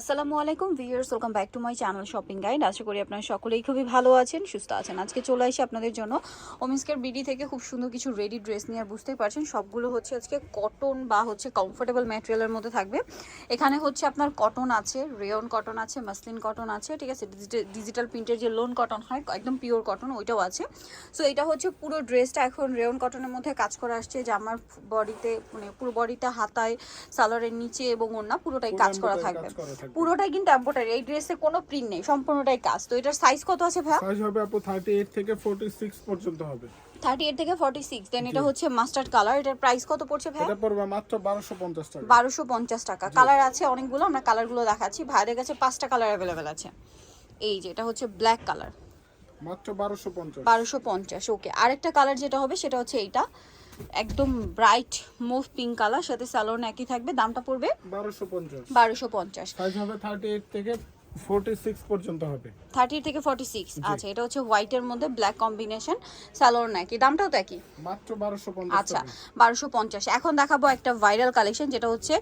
আসসালামু আলাইকুম viewers welcome back to my channel shopping guide. আশা করি আপনারা সকলেই খুবই ভালো আছেন সুস্থ আছেন। আজকে চলে আসি আপনাদের জন্য। ওমিস্কের বিডি থেকে খুব সুন্দর কিছু রেডি ড্রেস নিয়ে বুঝতেই পারছেন সবগুলো হচ্ছে আজকে কটন বা হচ্ছে কমফোর্টেবল ম্যাটেরিয়ালের মধ্যে থাকবে। এখানে হচ্ছে আপনার কটন আছে রেয়ন কটন আছে মাসলিন কটন আছে ঠিক আছে? ডিজিটাল প্রিন্টের যে লোন কটন হয় একদম পিওর কটন ওইটাও আছে। সো এটা হচ্ছে পুরো ড্রেসটা এখন রেয়ন কটনের মধ্যে কাজ করা আসছে যে আমার বডিতে মানে পুরো বডিতে হাতায় সালোয়ারের নিচে এবং ওড়না পুরোটাই কাজ করা থাকবে। পুরোটাই কিন্তু এম্বোটারি এই ড্রেসে কোনো প্রিন্ট নেই সম্পূর্ণটাই কাজ তো এটার সাইজ কত আছে ভাইয়া? সাইজ হবে আপু 38 থেকে 46 পর্যন্ত হবে। থার্টি এইট থেকে ফর্টি সিক্স দেন এটা হচ্ছে মাস্টার্ড কালার এটার প্রাইস কত পড়ছে ভাইয়া? এটা পড়বে মাত্র 1250 টাকা। বারোশো পঞ্চাশ টাকা। কালার আছে অনেকগুলো আমরা কালারগুলো দেখাচ্ছি। ভাইদের কাছে পাঁচটা কালার অ্যাভেলেবেল আছে। এই যে এটা হচ্ছে ব্ল্যাক কালার মাত্র 1250 বারোশো পঞ্চাশ ওকে আরেকটা কালার যেটা হবে সেটা হচ্ছে এইটা। একদম ব্রাইট মুভ পিঙ্ক কালার সাথে স্যালোন একই থাকবে দামটা পড়বে বারোশো পঞ্চাশ। বারোশো পঞ্চাশ। থেকে 46 পর্যন্ত হবে। থার্টি থেকে ফর্টি সিক্স আচ্ছা এটা হচ্ছে হোয়াইটের মধ্যে ব্ল্যাক কম্বিনেশন স্যালোর একই দামটাও তো একই? মাত্র 1250 আচ্ছা টাকা। বারোশো পঞ্চাশ। এখন দেখাবো একটা ভাইরাল কালেকশন যেটা হচ্ছে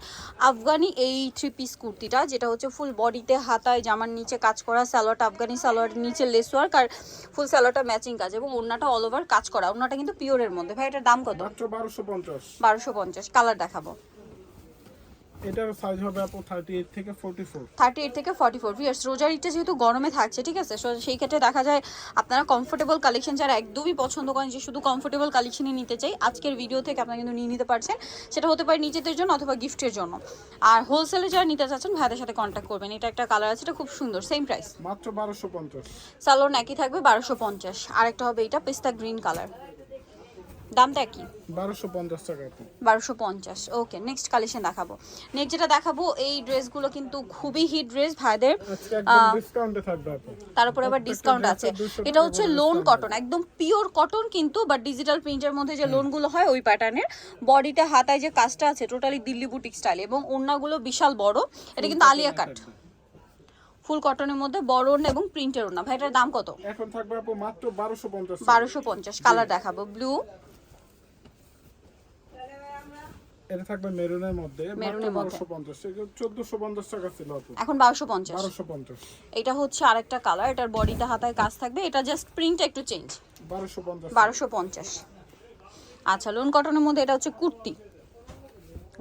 আফগানি এই থ্রি পিস কুর্তিটা যেটা হচ্ছে ফুল বডিতে হাতায় জামার নিচে কাজ করা স্যালোয়ারটা আফগানি স্যালোয়ার নিচে লেস ওয়ার্ক আর ফুল স্যালোয়ারটা ম্যাচিং কাজ এবং ওড়নাটা অল ওভার কাজ করা। ওড়নাটা কিন্তু পিওরের মধ্যে। ভাই এটার দাম কত? মাত্র 1250 বারোশো পঞ্চাশ। কালার দেখাবো। এটার সাইজ হবে আপু 38 থেকে 44 থার্টি এইট থেকে ফর্টি ফোর ভিয়ার্স রোজার ঈদটা যেহেতু গরমে থাকছে ঠিক আছে? সেই ক্ষেত্রে দেখা যায় আপনারা কমফোর্টেবল কালেকশন যারা একদমই পছন্দ করেন যে শুধু কমফোর্টেবল কালেকশনই নিতে চাই আজকের ভিডিও থেকে আপনারা কিন্তু নিয়ে নিতে পারছেন। সেটা হতে পারে নিজেদের জন্য অথবা গিফটের জন্য। আর হোলসেলে যারা নিতে চাচ্ছেন ভাইদের সাথে কন্ট্যাক্ট করবেন। এটা একটা কালার আছে এটা খুব সুন্দর সেম প্রাইস মাত্র 1250 সালোন একই থাকবে বারোশো পঞ্চাশ। আরেকটা হবে এটা পেস্তা গ্রিন কালার দামটা একই 1250 টাকা আপু বারোশো পঞ্চাশ ওকে নেক্সট কালেকশন দেখাবো। নেক্সট যেটা দেখাবো এই ড্রেসগুলো কিন্তু খুবই হিট ড্রেস ভাইদের। আজকে ডিসকাউন্টে থাকবে তার উপরে আবার ডিসকাউন্ট আছে। এটা হচ্ছে লোন কটন একদম পিওর কটন কিন্তু বাট ডিজিটাল প্রিন্টের মধ্যে যে লোনগুলো হয় ওই প্যাটার্নের বডিতে হাতায় যে কাজটা আছে টোটালি দিল্লি বুটিক স্টাইল এবং ওড়নাগুলো বিশাল বড়। এটা কিন্তু আলিয়া কাট ফুল কটনের মধ্যে বড় ওড়না এবং প্রিন্টের ওড়না। ভাই এটার দাম কত? এখন থাকবে আপু মাত্র 1250 টাকা। বারোশো পঞ্চাশ কালার দেখাবো ব্লু এটা থাকবে মেরুনের মধ্যে মেরুনের মধ্যে। 1450 টাকা ছিল এখন 1250 এটা হচ্ছে আরেকটা কালার এটার বডিতে হাতায় কাজ থাকবে। এটা জাস্ট প্রিন্টটা একটু চেঞ্জ 1250 বারোশো পঞ্চাশ। আচ্ছা লোন কটনের মধ্যে এটা হচ্ছে কুর্তি।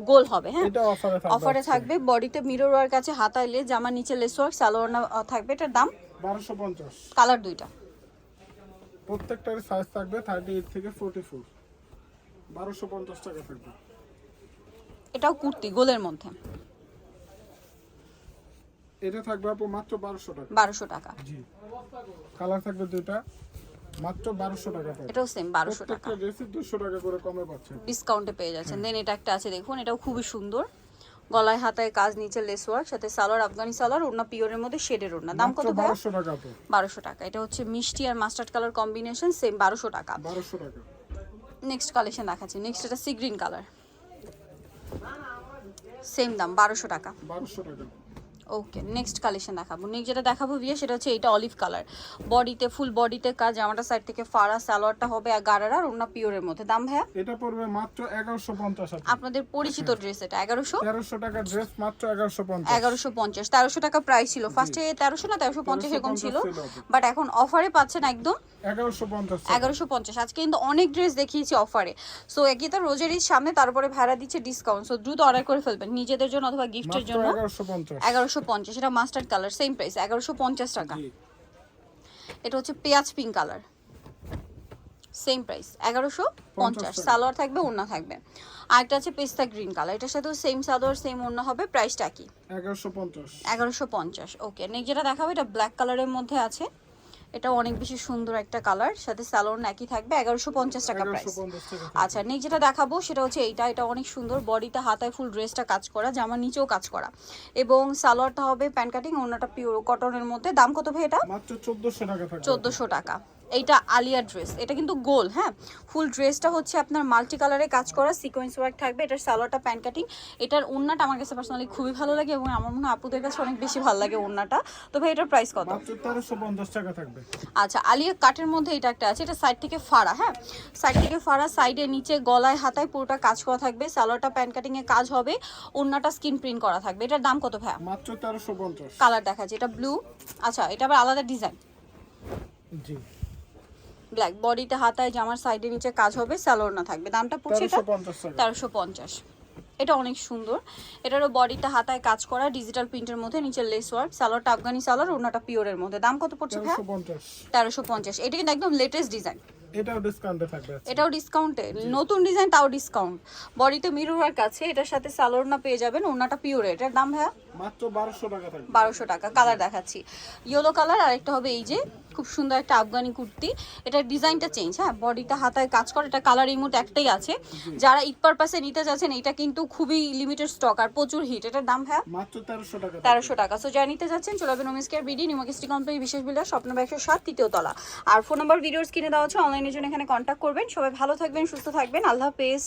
গোল হবে হ্যাঁ? এটা অফারে থাকবে অফারে থাকবে বডিতে মিরর ওয়ার্ক আছে হাতায় জামা নিচে লেস ওয়ার্ক সালোয়ার থাকবে এটার দাম? 1250 কালার দুইটা। প্রত্যেকটার সাইজ থাকবে 38 থেকে 44 1250 টাকা থাকবে। এটাও কুর্তি গোলের মধ্যে। এটা থাকবে আপু মাত্র 1200 টাকা। বারোশো টাকা। জি। কালার থাকবে দুইটা মাত্র 1200 টাকা এটাও সেম বারোশো টাকা। প্রত্যেকটা ড্রেসে 200 টাকা করে কমে পাচ্ছেন ডিসকাউন্টে পেয়ে যাচ্ছেন। দেন এটা একটা আছে দেখুন এটাও খুবই সুন্দর। গলায় হাতায় কাজ নিচে লেস ওয়ার্ক সাথে সালোয়ার আফগানি সালোয়ার ওড়না পিওরের মধ্যে শেডের ওড়না। দাম কত ভাই 1200 টাকা আপু। বারোশো টাকা। এটা হচ্ছে মিষ্টি আর মাস্টার্ড কালার কম্বিনেশন সেম বারোশো টাকা। 1200 টাকা। নেক্সট কালেকশন দেখাচ্ছি। নেক্সট এটা সি গ্রিন কালার সেম দাম বারোশো টাকা। বারোশো টাকা। ওকে নেক্সট কালেকশন দেখাবো। নেক্সট যেটা দেখাবো বিয়ে সেটা হচ্ছে এটা অলিভ কালার বডিতে ফুল বডিতে কাজ জামাটা সাইড থেকে ফাড়া সালোয়ারটা হবে আর গাড়ার আর ওনা পিওরের মধ্যে। দাম ভাইয়া? এটা পড়বে মাত্র 1150 আপু আপনাদের পরিচিত ড্রেস এটা এগারোশো? 1300 টাকা ড্রেস মাত্র 1150 এগারোশো পঞ্চাশ। তেরোশো টাকা প্রাইস ছিল। ফার্স্টে তেরোশো না তেরোশো পঞ্চাশ এরকম ছিল। বাট এখন অফারে পাচ্ছেন একদম 1150 এগারোশো পঞ্চাশ। আজকে কিন্তু অনেক ড্রেস দেখিয়েছি অফারে সো একই তো রোজের সামনে তারপরে ভাড়া দিচ্ছে ডিসকাউন্ট সো দ্রুত অর্ডার করে ফেলবেন। নিজেদের জন্য অথবা গিফটের জন্য। 1150 এগারোশো পঞ্চাশ এটা মাস্টার্ড কালার সেম প্রাইস এগারোশো পঞ্চাশ টাকা। এটা হচ্ছে পেঁয়াজ পিঙ্ক কালার সেম প্রাইস এগারোশো পঞ্চাশ। সালোয়ার থাকবে ওড়না থাকবে। আরেকটা আছে পেস্তা গ্রিন কালার এটার সাথেও সেম সালোয়ার সেম ওড়না হবে প্রাইসটা কি? 1150 এগারোশো পঞ্চাশ ওকে নেক্সট যেটা দেখাবো এটা ব্ল্যাক কালারের মধ্যে আছে। এটা অনেক বেশি সুন্দর একটা কালার সাথে সালোয়ার একই থাকবে এগারোশো পঞ্চাশ টাকা প্রাইস আচ্ছা নেক্সট যেটা দেখাবো সেটা হচ্ছে এইটা এটা অনেক সুন্দর বডিটা হাতায় ফুল ড্রেসটা কাজ করা জামার নিচেও কাজ করা। এবং সালোয়ারটা হবে প্যান্ট কাটিং ওনাটা পিওর কটনের মধ্যে। দাম কত ভাই এটা? চোদ্দোশো টাকা চোদ্দোশো টাকা। এইটা আলিয়া ড্রেস এটা কিন্তু গোল হ্যাঁ? ফুল ড্রেসটা হচ্ছে আপনার মাল্টি কালারে কাজ করা সিকোয়েন্স ওয়ার্ক থাকবে এটার সালোয়ারটা প্যান্ট কাটিং এটার ওড়নাটা আমার কাছে পার্সোনালি খুবই ভালো লাগে এবং আমার মনে হয় আপুদের কাছে অনেক বেশি ভালো লাগে ওড়নাটা তো ভাই এটার প্রাইস কত? টাকা থাকবে। আচ্ছা আলিয়া কাটের মধ্যে এটা একটা আছে এটা সাইড থেকে ফাড়া হ্যাঁ? সাইড থেকে ফাড়া সাইডে নিচে গলায় হাতায় পুরোটা কাজ করা থাকবে সালোয়ারটা প্যান্ট কাটিং এ কাজ হবে ওড়নাটা স্কিন প্রিন্ট করা থাকবে। এটার দাম কত ভাইয়া? মাত্র তেরোশো পঞ্চাশ। কালার দেখা যায় এটা ব্লু আচ্ছা এটা আবার আলাদা ডিজাইন জি। ব্ল্যাক বডিতে হাতায় জামার সাইডে নিচে কাজ হবে সালোয়ার না থাকবে। দামটা পড়ছে তেরোশো এটা পঞ্চাশ তেরোশো পঞ্চাশ। এটা অনেক সুন্দর। এটারও বডিতে হাতায় কাজ করা ডিজিটাল প্রিন্টের মধ্যে নিচে লেস ওয়ার্ক সালোয়ারটা আফগানি সালোয়ার ওনাটা পিওরের মধ্যে। দাম কত পড়ছে ভাইয়া? তেরোশো পঞ্চাশ। এটা কিন্তু একদম লেটেস্ট ডিজাইন এটাও ডিসকাউন্টে থাকবে এটাও ডিসকাউন্টে নতুন ডিজাইন তাও ডিসকাউন্ট বডিতে মিরর ওয়ার্ক আছে এটার সাথে সালোয়ার না পেয়ে যাবেন ওনাটা পিওরে এটার দাম ভাইয়া? মাত্র বারোশো টাকা থাকবে। বারোশো টাকা। কালার দেখাচ্ছি। ইয়েলো কালার আর একটা হবে এই যে খুব সুন্দর একটা আফগানি কুর্তি। এটার ডিজাইনটা চেঞ্জ হ্যাঁ? বডিটা হাতায় কাজ করে এটা কালার এই মুহূর্তে একটাই আছে। যারা ঈদ পারপাসে নিতে যাচ্ছেন এটা কিন্তু খুবই লিমিটেড স্টক আর প্রচুর হিট এটার দাম হ্যাঁ? মাত্র তেরোশো টাকা তেরোশো টাকা। সো যারা নিতে যাচ্ছেন চলে ওমেন্স কেয়ার বিডি নিউমাকিস্টি কোম্পানি বিশেষ বিলাস স্বপ্ন একশো সাত তৃতীয় তলা। আর ফোন নাম্বার ভিডিওস কিনে দেওয়া হচ্ছে অনলাইনের জন্য এখানে কন্ট্যাক্ট করবেন। সবাই ভালো থাকবেন সুস্থ থাকবেন। আল্লাহ হাফেজ।